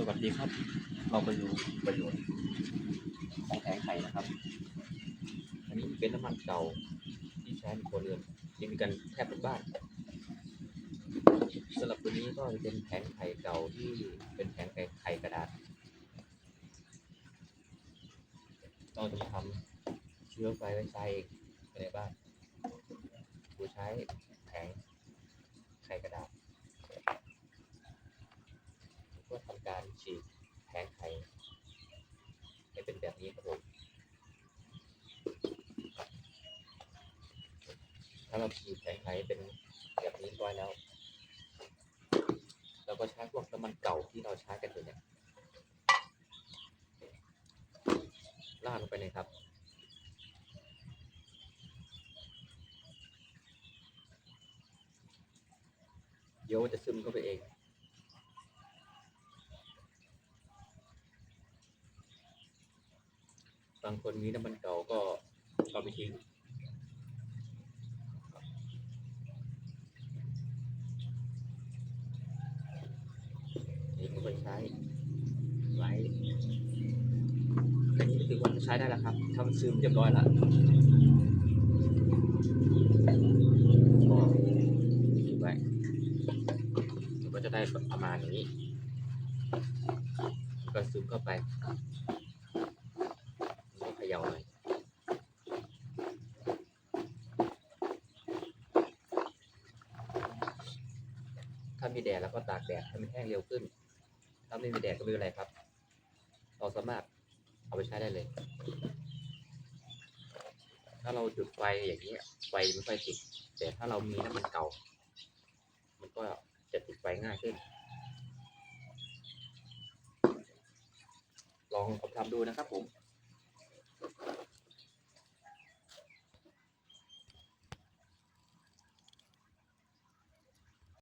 สวัสดีครับ เราไปดูประโยชน์ของแผงไข่นะครับ อันนี้เป็นน้ำมันเก่าที่ใช้ในครัวเรือนยังมีกันแทบทุกบ้านสำหรับตัวนี้ก็จะเป็นแผงไข่เก่าที่เป็นแผงไข่กระดาษเราจะมาทำเชื้อไฟไว้ใช้ในบ้านโดยใช้แผงไข่กระดาษ การฉีกแผงไข่ให้เป็นแบบนี้ครับผมถ้าเราฉีกแผงไข่เป็นแบบนี้เรียบร้แล้ว เราก็ใช้พวกน้ำมันเก่าที่เราใช้กันอยู่เนี่ยราดลงไปเลยครับเดี๋ยวมันจะซึมเข้าไปเอง บางคนมีน้ำมันเก่าก็เอาไปทิ้งนี่ก็ไปใช้ไว้อันนี้ถือว่าใช้ได้แล้วครับทำซึมเรียบร้อยแล้วก็ทิ้งไว้ก็จะได้ประมาณนี้ ก็ซึมเข้าไป ย่าหน่อยถ้ามีแดดแล้วก็ตากแดดให้มันแห้งเร็วขึ้น ถ้าไม่มีแดดก็ไม่เป็นไรครับ เราสามารถเอาไปใช้ได้เลย ถ้าเราจุดไฟอย่างนี้ไฟไม่ค่อยติด แต่ถ้าเรามีน้ำมันเก่า มันก็จะติดไฟง่ายขึ้น ลองทำดูนะครับผม